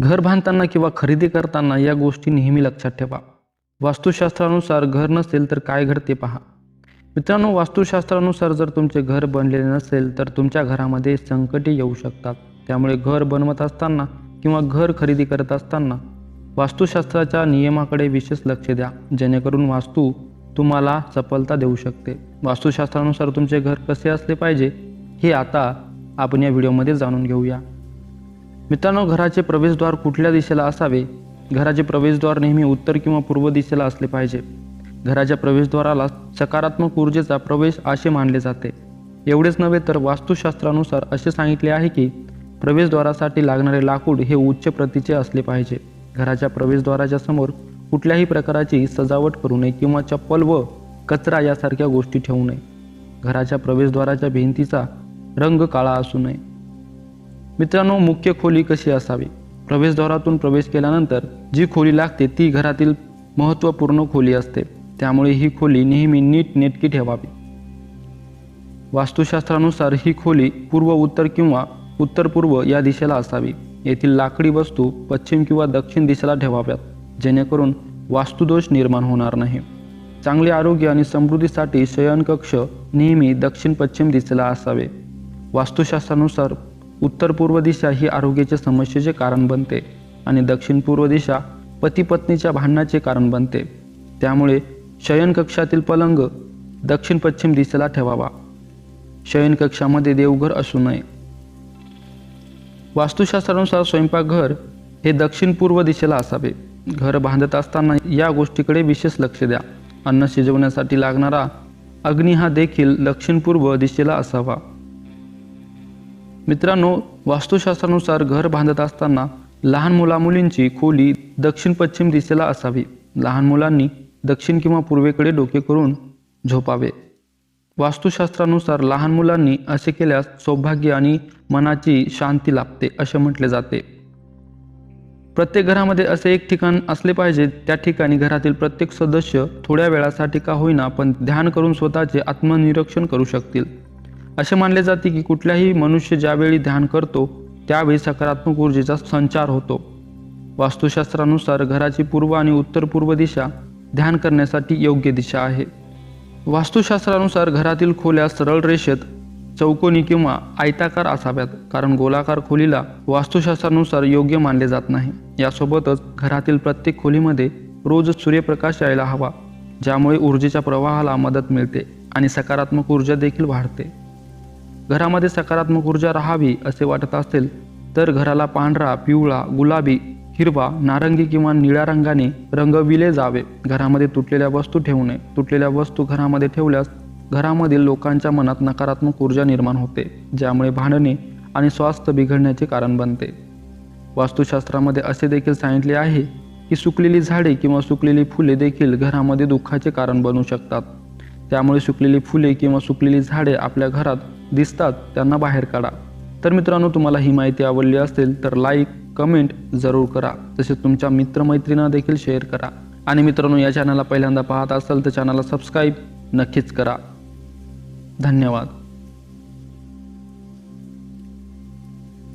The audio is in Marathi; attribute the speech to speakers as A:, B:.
A: घर बांधताना किंवा खरेदी करताना या गोष्टी नेहमी लक्षात ठेवा. वास्तुशास्त्रानुसार घर नसेल तर काय घडते पहा. मित्रांनो वास्तुशास्त्रानुसार जर तुमचे घर बनलेले नसेल तर तुमच्या घरामध्ये संकटे येऊ शकतात. त्यामुळे घर बनवत असताना किंवा घर खरेदी करत असताना वास्तुशास्त्राच्या नियमाकडे विशेष लक्ष द्या. जेणेकरून वास्तू तुम्हाला सफलता देऊ शकते. वास्तुशास्त्रानुसार तुमचे घर कसे असले पाहिजे हे आता आपण या व्हिडिओमध्ये जाणून घेऊया. मित्रांनो घराचे प्रवेशद्वार कुठल्या दिशेला असावे? घराचे प्रवेशद्वार नेहमी उत्तर किंवा पूर्व दिशेला असले पाहिजे. घराच्या प्रवेशद्वाराला सकारात्मक ऊर्जेचा प्रवेश असे मानले जाते. एवढेच नव्हे तर वास्तुशास्त्रानुसार असे सांगितले आहे की प्रवेशद्वारासाठी लागणारे लाकूड हे उच्च प्रतीचे असले पाहिजे. घराच्या प्रवेशद्वाराच्या समोर कुठल्याही प्रकाराची सजावट करू नये किंवा चप्पल व कचरा यासारख्या गोष्टी ठेवू नये. घराच्या प्रवेशद्वाराच्या भिंतीचा रंग काळा असू नये. मित्रांनो मुख्य खोली कशी असावी? प्रवेशद्वारातून प्रवेश केल्यानंतर जी खोली लागते ती घरातील महत्त्वपूर्ण खोली असते. त्यामुळे ही खोली नेहमी नीट नेटकी ठेवावी. वास्तुशास्त्रानुसार ही खोली पूर्व उत्तर किंवा उत्तर पूर्व या दिशेला असावी. येथील लाकडी वस्तू पश्चिम किंवा दक्षिण दिशेला ठेवाव्यात जेणेकरून वास्तुदोष निर्माण होणार नाही. चांगले आरोग्य आणि समृद्धीसाठी शयनकक्ष नेहमी दक्षिण पश्चिम दिशेला असावे. वास्तुशास्त्रानुसार उत्तर पूर्व दिशा ही आरोग्याच्या समस्येचे कारण बनते आणि दक्षिण पूर्व दिशा पती पत्नीच्या भांडणाचे कारण बनते. त्यामुळे शयनकक्षातील पलंग दक्षिण पश्चिम दिशेला ठेवावा. शयनकक्षामध्ये देवघर असू नये. वास्तुशास्त्रानुसार स्वयंपाकघर हे दक्षिण पूर्व दिशेला असावे. घर बांधत असताना या गोष्टीकडे विशेष लक्ष द्या. अन्न शिजवण्यासाठी लागणारा अग्नी हा देखील दक्षिण पूर्व दिशेला असावा. मित्रांनो वास्तुशास्त्रानुसार घर बांधत असताना लहान मुलामुलींची खोली दक्षिण पश्चिम दिशेला असावी. लहान मुलांनी दक्षिण किंवा पूर्वेकडे डोके करून झोपावे. वास्तुशास्त्रानुसार लहान मुलांनी असे केल्यास सौभाग्य आणि मनाची शांती लाभते असे म्हटले जाते. प्रत्येक घरामध्ये असे एक ठिकाण असले पाहिजे त्या ठिकाणी घरातील प्रत्येक सदस्य थोड्या वेळासाठी का होईना पण ध्यान करून स्वतःचे आत्मनिरीक्षण करू शकतील. असे मानले जाते की कुठल्याही मनुष्य ज्यावेळी ध्यान करतो त्यावेळी सकारात्मक ऊर्जेचा संचार होतो. वास्तुशास्त्रानुसार घराची पूर्व आणि उत्तर पूर्व दिशा ध्यान करण्यासाठी योग्य दिशा आहे. वास्तुशास्त्रानुसार घरातील खोल्या सरळ रेषेत चौकोनी किंवा आयताकार असाव्यात कारण गोलाकार खोलीला वास्तुशास्त्रानुसार योग्य मानले जात नाही. यासोबतच घरातील प्रत्येक खोलीमध्ये रोज सूर्यप्रकाश यायला हवा ज्यामुळे ऊर्जेच्या प्रवाहाला मदत मिळते आणि सकारात्मक ऊर्जा देखील वाढते. घरामध्ये सकारात्मक ऊर्जा राहावी असे वाटत असेल तर घराला पांढरा पिवळा गुलाबी हिरवा नारंगी किंवा निळ्या रंगाने रंगविले जावे. घरामध्ये तुटलेल्या वस्तू ठेवू नये तुटलेल्या वस्तू घरामध्ये ठेवल्यास घरामधील लोकांच्या मनात नकारात्मक ऊर्जा निर्माण होते ज्यामुळे भांडणे आणि स्वास्थ्य बिघडण्याचे कारण बनते. वास्तुशास्त्रामध्ये असे देखील सांगितले आहे की सुकलेली झाडे किंवा सुकलेली फुले देखील घरामध्ये दुःखाचे कारण बनू शकतात. त्यामुळे सुकलेली फुले किंवा सुकलेली झाडे आपल्या घरात दिसतात त्यांना बाहेर काढा. तर मित्रांनो तुम्हाला ही माहिती आवडली असेल तर लाईक कमेंट जरूर करा. तसेच तुमच्या मित्रमैत्रिणींना देखील शेअर करा. आणि मित्रांनो या चॅनलला पहिल्यांदा पाहत असाल तर चॅनलला सबस्क्राईब नक्कीच करा. धन्यवाद.